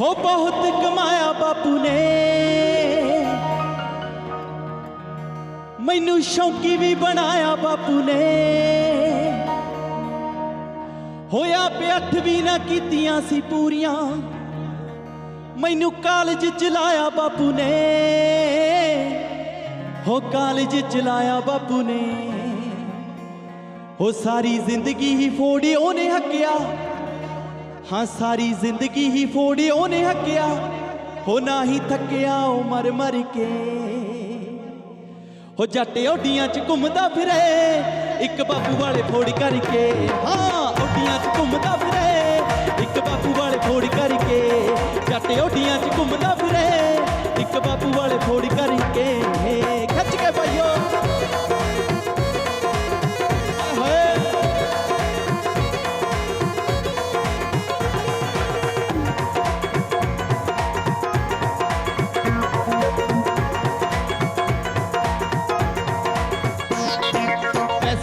ਹੋ ਬਹੁਤ ਕਮਾਇਆ ਬਾਪੂ ਨੇ। ਮੈਨੂੰ ਸ਼ੌਂਕੀ ਵੀ ਬਣਾਇਆ ਬਾਪੂ ਨੇ। ਹੋਇਆ ਪਿਆ ਵੀ ਨਾ ਕੀਤੀਆਂ ਸੀ ਪੂਰੀਆਂ। ਮੈਨੂੰ ਕਾਲਜ ਚਲਾਇਆ ਬਾਪੂ ਨੇ। ਹੋ ਕਾਲਜ ਚਲਾਇਆ ਬਾਪੂ ਨੇ। ਹੋ ਸਾਰੀ ਜ਼ਿੰਦਗੀ ਹੀ ਫੋੜੀ ਉਹਨੇ ਹੱਕਿਆ। ਹਾਂ, ਸਾਰੀ ਜ਼ਿੰਦਗੀ ਹੀ ਫੋੜੀ ਉਹਨੇ ਹੱਕਿਆ। ਹੋ ਨਾ ਹੀ ਥੱਕਿਆ, ਉਹ ਮਰ ਮਰ ਕੇ। ਹੋ ਜੱਟ ਓਡੀਆਂ ਚ ਘੁੰਮਦਾ ਫਿਰੇ, ਇੱਕ ਬਾਪੂ ਵਾਲੇ ਫੋੜੀ ਕਰਕੇ। ਹਾਂ ਓਡੀਆਂ ਚ ਘੁੰਮਦਾ ਫਿਰੇ, ਇੱਕ ਬਾਪੂ ਵਾਲੇ ਫੋੜੀ ਕਰਕੇ। ਜੱਟ ਓਡੀਆਂ ਚ ਘੁੰਮਦਾ ਫਿਰੇ, ਇੱਕ ਬਾਪੂ ਵਾਲੇ ਫੋੜੀ ਕਰਕੇ। ਖੱਚ ਕੇ ਭਾਈਓ।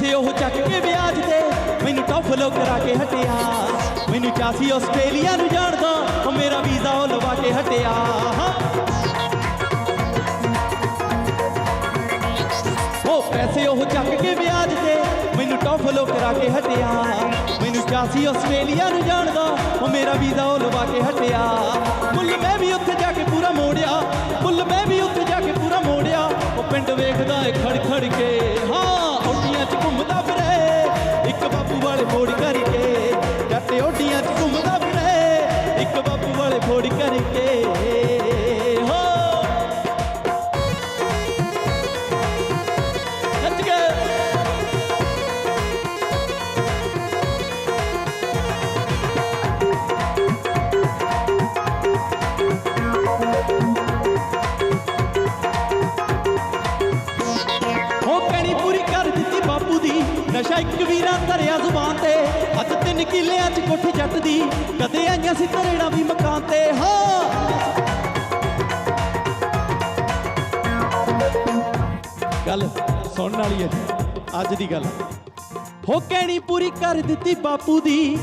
ਪੈਸੇ ਉਹ ਚੱਕ ਕੇ ਵਿਆਜ ਤੇ। ਮੈਨੂੰ ਟੌਫਲੋ ਕਰਾ ਕੇ ਹਟਿਆ। ਮੈਨੂੰ ਚਾਸੀ ਆਸਟ੍ਰੇਲੀਆ ਨੂੰ ਜਾਣਦਾ ਉਹ ਮੇਰਾ ਵੀਜ਼ਾ ਉਹ ਲਵਾ ਕੇ ਹਟਿਆ। ਉਹ ਪੈਸੇ ਉਹ ਚੱਕ ਕੇ ਵਿਆਜ ਤੇ। ਮੈਨੂੰ ਟੌਫਲੋ ਕਰਾ ਕੇ ਹਟਿਆ। ਮੈਨੂੰ ਚਾਸੀ ਆਸਟ੍ਰੇਲੀਆ ਨੂੰ ਜਾਣਦਾ ਉਹ ਮੇਰਾ ਵੀਜ਼ਾ ਉਹ ਲਵਾ ਕੇ ਹਟਿਆ। ਮੁੱਲ ਮੈਂ ਵੀ ਉੱਥੇ ਜਾ ਕੇ ਪੂਰਾ ਮੋੜਿਆ। ਮੁੱਲ ਮੈਂ ਵੀ ਉੱਥੇ ਜਾ ਕੇ ਪੂਰਾ ਮੋੜਿਆ। ਉਹ ਪਿੰਡ ਵੇਖਦਾ ਏ ਖੜ ਖੜ ਕੇ। ਓਡੀਆਂ 'ਚ ਘੁੰਮਦਾ ਫਿਰੇ। ਇੱਕ ਬਾਪੂ ਵਾਲੇ ਫੋੜ ਕਰਕੇ, ਜੱਟ ਓਡੀਆਂ 'ਚ ਘੁੰਮਦਾ ਫਿਰੇ। ਇੱਕ ਬਾਪੂ ਵਾਲੇ ਫੋੜ ਕਰਕੇ ਨਸ਼ਾ ਇੱਕ ਵੀਰਾ ਧਰਿਆ ਜ਼ੁਬਾਨ ਤੇ। ਹੱਥ ਤਿੰਨ ਕਿੱਲਿਆਂ 'ਚ ਕੋਠੀ ਜੱਟ ਦੀ ਕਦੇ ਆਈਆਂ ਸੀ ਤਰੇੜਾ ਵੀ ਮਕਾਨ ਤੇ। ਹਾਂ! ਗੱਲ ਸੁਣਨ ਵਾਲੀ ਹੈ ਅੱਜ ਦੀ ਗੱਲ। ਹੋ ਕਹਿਣੀ ਪੂਰੀ ਕਰ ਦਿੱਤੀ ਬਾਪੂ ਦੀ।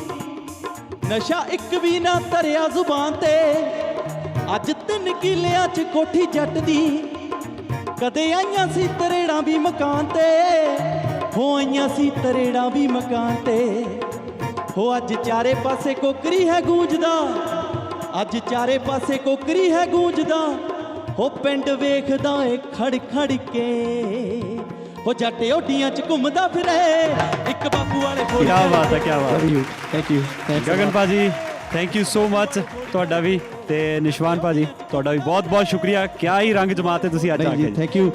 ਨਸ਼ਾ ਇੱਕ ਵੀ ਨਾ ਧਰਿਆ ਜ਼ੁਬਾਨ ਤੇ। ਅੱਜ ਤਿੰਨ ਕਿੱਲਿਆਂ 'ਚ ਕੋਠੀ ਜੱਟ ਦੀ ਕਦੇ ਆਈਆਂ ਸੀ ਤਰੇੜਾਂ ਵੀ ਮਕਾਨ ਤੇ। ਹੋ ਆਈਆਂ ਸੀ ਤਰੇੜਾਂ ਵੀ ਮਕਾਨ ਤੇ। ਹੋ ਅੱਜ ਚਾਰੇ ਪਾਸੇ ਕੋਕਰੀ ਹੈ ਗੂੰਜਦਾ। ਅੱਜ ਚਾਰੇ ਪਾਸੇ ਕੋਕਰੀ ਹੈ ਗੂੰਜਦਾ। ਹੋ ਪਿੰਡ ਵੇਖਦਾ ਏ ਖੜ ਖੜ ਕੇ। ਹੋ ਜੱਟ ਓਡੀਆਂ ਚ ਘੁੰਮਦਾ ਫਿਰੇ। ਇੱਕ ਬਾਪੂ ਵਾਲੇ ਫੋੜ ਕੀ ਬਾਤ ਹੈ ਕੀ ਬਾਤ ਯੂ ਥੈਂਕ ਯੂ ਗਗਨ ਭਾਜੀ ਥੈਂਕ ਯੂ ਸੋ ਮੱਚ ਤੁਹਾਡਾ ਵੀ ਤੇ ਨਿਸ਼ਵਾਨ ਭਾਜੀ ਤੁਹਾਡਾ ਵੀ ਬਹੁਤ ਬਹੁਤ ਸ਼ੁਕਰੀਆ। ਕਿਆ ਹੀ ਰੰਗ ਜਮਾਤੇ ਤੁਸੀਂ ਅੱਜ ਆ ਨਹੀਂ ਕੇ ਜੀ ਥੈਂਕ ਯੂ